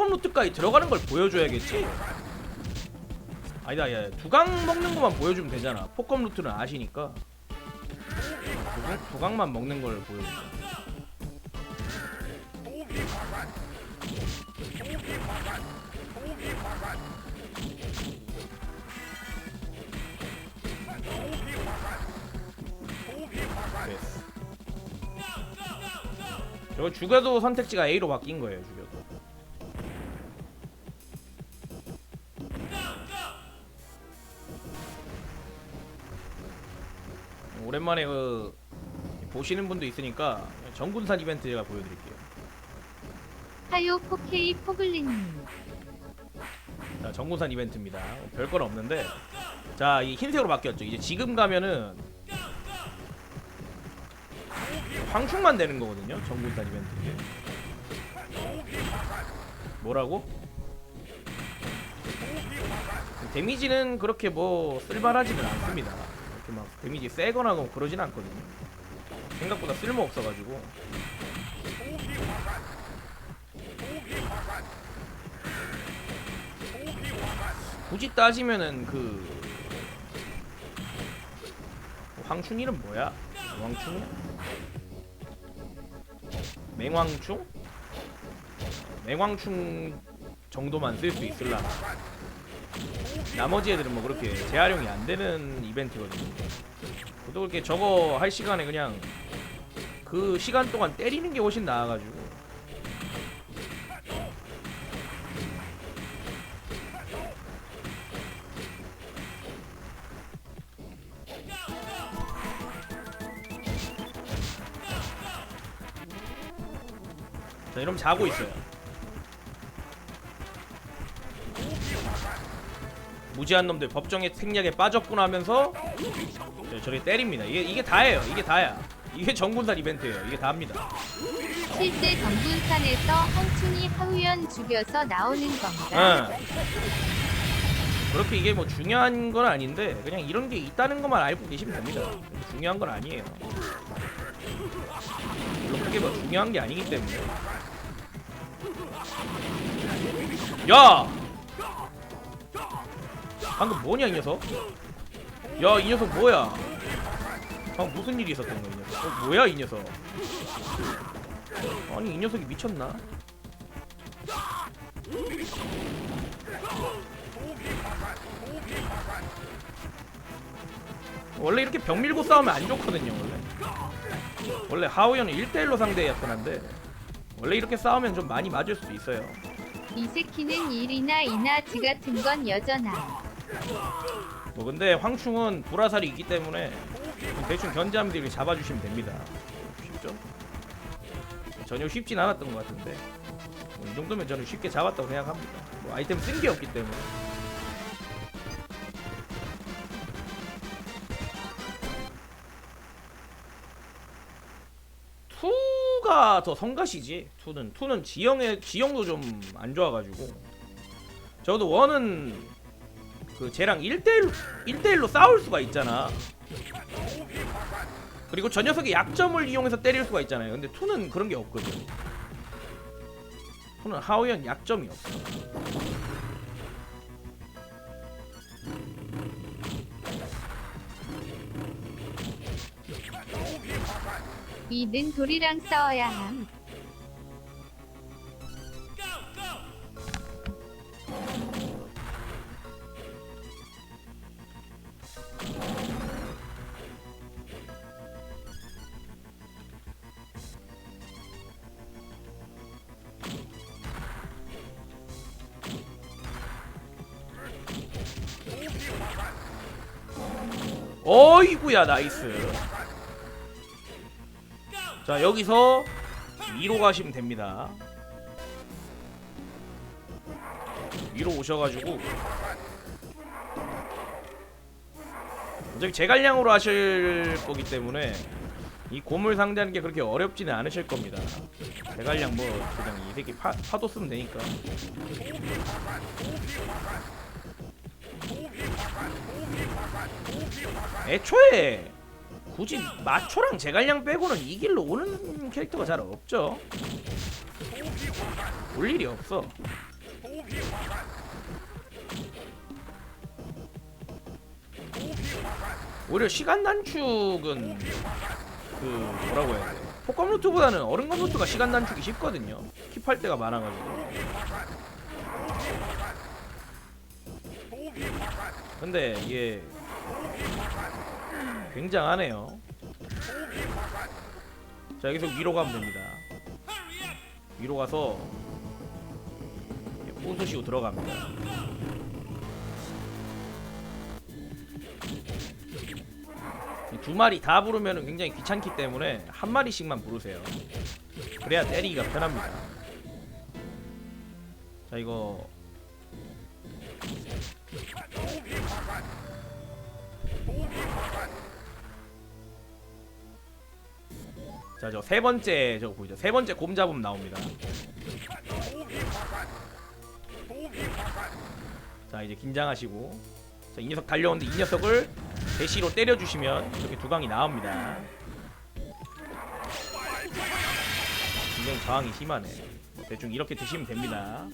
폭검 루트까지 들어가는 걸 보여줘야겠지. 아니다, 아니다. 두강 먹는 것만 보여주면 되잖아. 폭검 루트는 아시니까. 두강, 두강만 먹는 걸 보여주자. 됐어. 저거 죽여도 선택지가 A로 바뀐 거예요, 죽여도. 오랜만에 그 보시는 분도 있으니까 정군산 이벤트 제가 보여드릴게요. 하요 4K 포글린님 자, 정군산 이벤트입니다. 별건 없는데, 자, 이 흰색으로 바뀌었죠. 이제 지금 가면은 황충만 되는 거거든요. 정군산 이벤트. 뭐라고? 데미지는 그렇게 뭐 쓸만하지는 않습니다. 이렇게 막 데미지 세거나 뭐 그러진 않거든요. 생각보다 쓸모 없어가지고. 굳이 따지면은 그 황충이는 뭐야? 왕충? 맹왕충? 맹왕충 정도만 쓸 수 있을라 나 나머지 애들은 뭐 그렇게 재활용이 안 되는 이벤트거든요. 저도 그렇게 저거 할 시간에 그냥 그 시간 동안 때리는 게 훨씬 나아가지고. 자 이러면 자고 있어요 무지한 놈들 법정의 생략에 빠졌구나 하면서 네, 저리 때립니다. 이게 이게 다예요. 이게 다야. 이게 정군산 이벤트예요. 이게 다입니다. 실제 정군산에서 황춘이 하우연 죽여서 나오는 건가? 응. 그렇게 이게 뭐 중요한 건 아닌데 그냥 이런 게 있다는 것만 알고 계시면 됩니다. 중요한 건 아니에요. 물론 그게 뭐 중요한 게 아니기 때문에. 야! 방금 뭐냐 이 녀석? 야 이 녀석 뭐야? 방금 무슨 일이 있었던 거야 이 녀석? 어, 뭐야 이 녀석? 아니 이 녀석이 미쳤나? 원래 이렇게 병 밀고 싸우면 안 좋거든요 원래 원래 하우연은 1대1로 상대였긴 한데 원래 이렇게 싸우면 좀 많이 맞을 수도 있어요 이 새끼는 일이나 이나 지 같은 건 여전하. 뭐 근데 황충은 불화살이 있기 때문에 대충 견제하면 이렇게 잡아주시면 됩니다. 쉽죠? 전혀 쉽진 않았던 것 같은데. 뭐 이 정도면 저는 쉽게 잡았다고 생각합니다. 뭐 아이템 쓴 게 없기 때문에. 투가 더 성가시지. 투는 투는 지형의 지형도 좀 안 좋아가지고. 저도 원은 그 쟤랑 1대1 1대1로 싸울 수가 있잖아. 그리고 저 녀석의 약점을 이용해서 때릴 수가 있잖아요. 근데 투는 그런 게 없거든. 투는 하우연 약점이 없어. 이는 돌이랑 싸워야 함. 어이구야 나이스. 자 여기서 위로 가시면 됩니다. 위로 오셔가지고 어차피 제갈량으로 하실 거기 때문에 이 고물 상대하는 게 그렇게 어렵지는 않으실 겁니다. 제갈량 뭐 그냥 이 새끼 파, 파도 쓰면 되니까. 애초에 굳이 마초랑 제갈량 빼고는 이 길로 오는 캐릭터가 잘 없죠. 올 일이 없어. 오히려 시간 단축은 그 뭐라고 해야 돼? 폭검 루트보다는 어른검 루트가 시간 단축이 쉽거든요. 킵할 때가 많아가지고. 근데 이게 굉장하네요. 자 여기서 위로 가면 됩니다. 위로 가서 뽀소시고 들어갑니다. 이두 마리 다 부르면 굉장히 귀찮기 때문에 한 마리씩만 부르세요. 그래야 때리기가 편합니다. 자 이거 자 저 세 번째 저거 보이죠? 세 번째 곰 잡으면 나옵니다. 자 이제 긴장하시고 자 이 녀석 달려오는데 이 녀석을 대시로 때려주시면 이렇게 두 강이 나옵니다. 굉장히 저항이 심하네. 뭐 대충 이렇게 드시면 됩니다.